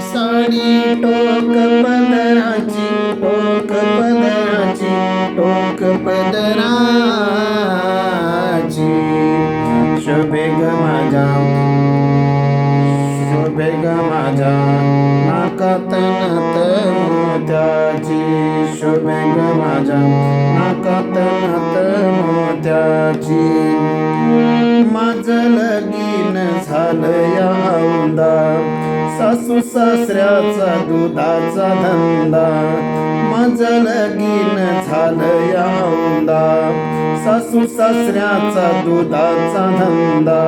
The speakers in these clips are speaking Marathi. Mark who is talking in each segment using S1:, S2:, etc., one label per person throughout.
S1: साडी टोक पदराची टोक पदराची टोक पदराची. शोभे ग माझा शोभे ग माझा नाकातनात मोत्याची. शोभे ग माझा नाकातनात मोत्याची. माझं लगीन झालं या औंदा सासू सासऱ्याचा दुधाचा धंदा. माझं लगीन झालं या सासू सासऱ्याचा दुधाचा धंदा.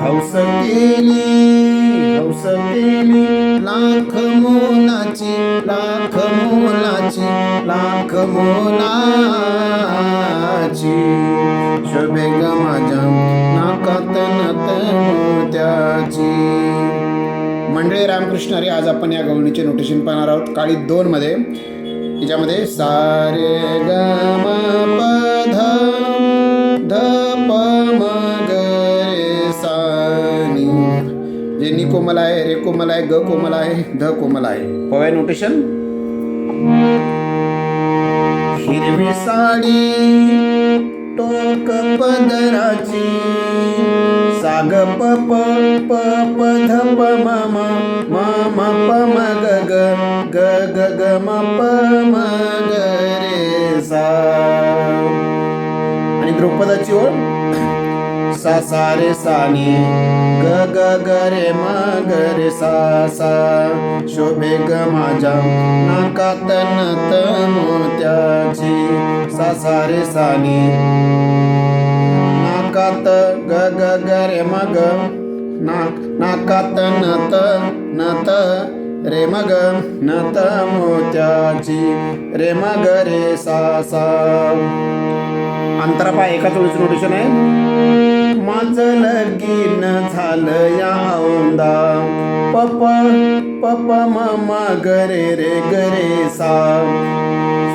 S1: हौस केली हौस केली लाख मोलाची लाख मोलाची लाख मोलाची. मंडळी रामकृष्ण हरी आज आपण या गवळणीचे नोटेशन पाहणार आहोत. काळी दोन मध्ये. याच्यामध्ये सारे ग म प ध ध प म ग रे सा नी. जे नी कोमल आहे रे कोमल आहे ग कोमल आहे ध कोमल आहे. पवाय नोटेशन हिरवी साडी टोक पदराची. साग प प प प ध प म म म म प म ग ग ग ग ग म प म ग रे सा. आणि द्रुपदाची ओळ? सा सा रे सा नी ग ग ग रे म ग रे सा सा. शोभे ग माझ्या नाकात नत मोत्याची सा सा रे सा नी नाकात ग ग ग रे मग। नाक नाकात नत नत रे मग। नत मोत्याची रे मग रे सा सा। अंतरा पाय एका आहे माझं लगीन झालं या औंदा. पप पप मामा गरे रे गरे सा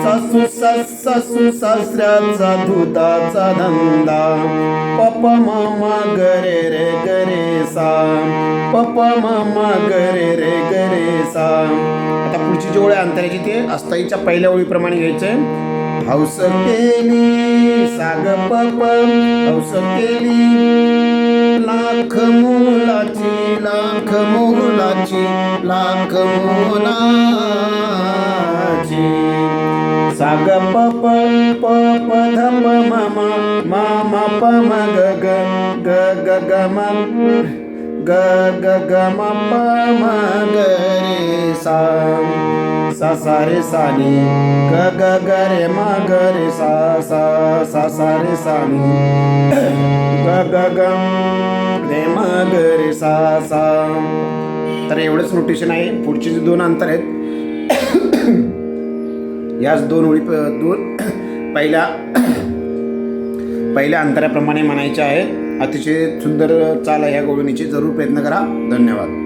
S1: सासू सास सासू सासऱ्याचा दुधाचा धंदा. पप मामा गरे रे गरे सा पप मामा गरे रे गरे सा आता पुढची जी ओळ अंतराची ते अस्थाईच्या पहिल्या ओळीप्रमाणे घ्यायचंय हौस केली साग पप हौस केली. लाख मोलाची लाख मोलाची लाख मोलाची. साग पप पप धप मम मम पम ग ग ग ग ग म ग ग ग म प म ग रे सा. सा सा रे सा नी. ग ग ग रे म ग रे सा सा सा सा रे सा नी. ग ग ग रे म ग रे सा सा. तर एवढंच नोटेशन आहे. पुढचे जे दोन अंतर आहेत याच दोन ओळी दोन पहिल्या पहिल्या अंतराप्रमाणे म्हणायचे आहेत अतिशय सुंदर चाल आहे या गोळणीची जरूर प्रयत्न करा. धन्यवाद.